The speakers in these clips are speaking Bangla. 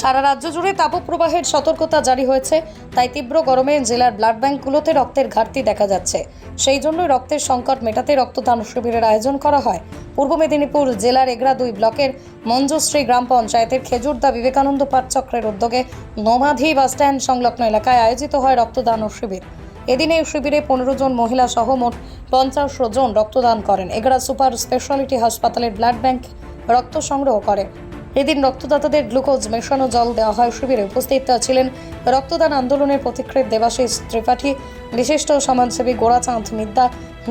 সারা রাজ্য জুড়ে তাপপ্রবাহের সতর্কতা জারি হয়েছে, তাই তীব্র গরমে জেলার ব্লাড ব্যাঙ্কগুলোতে রক্তের ঘাটতি দেখা যাচ্ছে। সেই জন্যই রক্তের সংকট মেটাতে রক্তদান শিবিরের আয়োজন করা হয়। পূর্ব মেদিনীপুর জেলার এগরা দুই ব্লকের মঞ্জুশ্রী গ্রাম পঞ্চায়েতের খেজুরদা বিবেকানন্দ পাঠচক্রের উদ্যোগে নোমাধি বাসস্ট্যান্ড সংলগ্ন এলাকায় আয়োজিত হয় রক্তদান শিবির। এদিন এই শিবিরে পনেরো জন মহিলা সহ মোট পঞ্চাশ জন রক্তদান করেন। এগরা সুপার স্পেশালিটি হাসপাতালের ব্লাড ব্যাংক রক্ত সংগ্রহ করে। এদিন রক্তদাতাদের গ্লুকোজ মেশানো জল দেওয়া হয় শিবিরে উপস্থিত ছিলেন রক্তদান আন্দোলনের প্রতিক্রিয়া দেবাশিস ত্রিপাঠী, বিশিষ্ট সমাজসেবী গোড়াচাঁদ মিদ্যা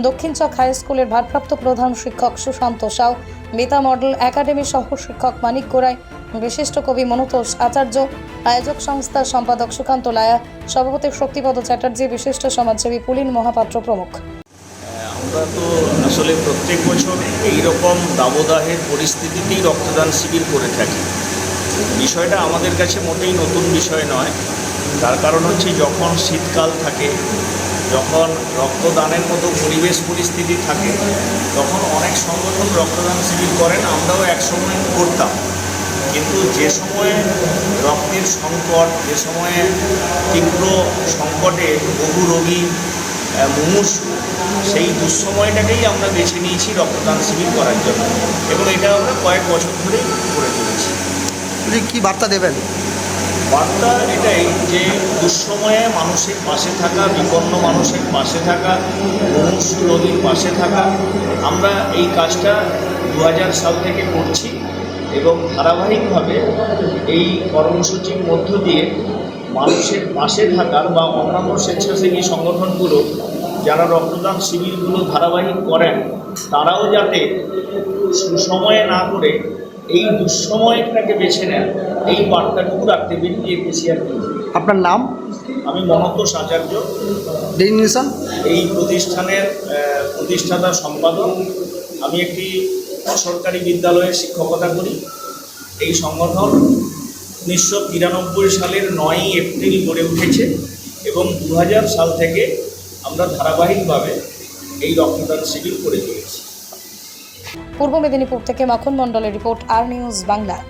দক্ষিণ চক হাই স্কুলের ভারপ্রাপ্ত প্রধান শিক্ষক সুশান্ত সাউ মিতা মডেল একাডেমি সহ শিক্ষক মানিক গোড়াই, বিশিষ্ট কবি মনতোষ আচার্য, আয়োজক সংস্থার সম্পাদক সুকান্ত লায়া, সভাপতি শক্তিপদ চ্যাটার্জি, বিশিষ্ট সমাজসেবী পুলিন মহাপাত্র প্রমুখ। আমরা তো আসলে প্রত্যেক বছর এইরকম দাবদাহের পরিস্থিতিতেই রক্তদান শিবির করে থাকি। বিষয়টা আমাদের কাছে মোটেই নতুন বিষয় নয়। তার কারণ হচ্ছে যখন শীতকাল থাকে, যখন রক্তদানের মতো পরিবেশ পরিস্থিতি থাকে, তখন অনেক সংগঠন রক্তদান শিবির করেন, আমরাও একসময় করতাম। কিন্তু যে সময়ে রক্তের সংকট, যে সময়ে তীব্র সংকটে বহু রোগী মুমূর্ষু সেই দুঃসময়টাকেই আমরা বেছে নিয়েছি রক্তদান শিবির করার জন্য এবং এটা আমরা কয়েক বছর ধরেই করে চলেছি। কী বার্তা দেবেন? বার্তা এটাই যে দুঃসময়ে মানুষের পাশে থাকা বিপন্ন মানুষের পাশে থাকা মুমূর্ষু রোগীর পাশে থাকা আমরা এই কাজটা দু হাজার সাল থেকে করছি এবং ধারাবাহিকভাবে এই কর্মসূচির মধ্য দিয়ে মানুষের পাশে থাকার বা অন্যান্য স্বেচ্ছাসেবী সংগঠনগুলো যারা রক্তদান শিবিরগুলো ধারাবাহিক করেন তারাও যাতে সুসময়ে না করে এই দুঃসময়টাকে বেছে নেন এই বার্তাটুকু রাখতে বেশি আর কি আপনার নাম? আমি মনতোষ আচার্য এই প্রতিষ্ঠানের প্রতিষ্ঠাতা সম্পাদক। আমি একটি বেসরকারি বিদ্যালয়ে শিক্ষকতা করি। এই সংগঠন উনিশশো তিরানব্বই সালের নয়ই এপ্রিল গড়ে উঠেছে এবং দু হাজার সাল থেকে আমরা ধারাবাহিকভাবে এই রক্তদান শিবির করে চলেছি। পূর্ব মেদিনীপুর থেকে মাখন মণ্ডলের রিপোর্ট আর নিউজ বাংলা।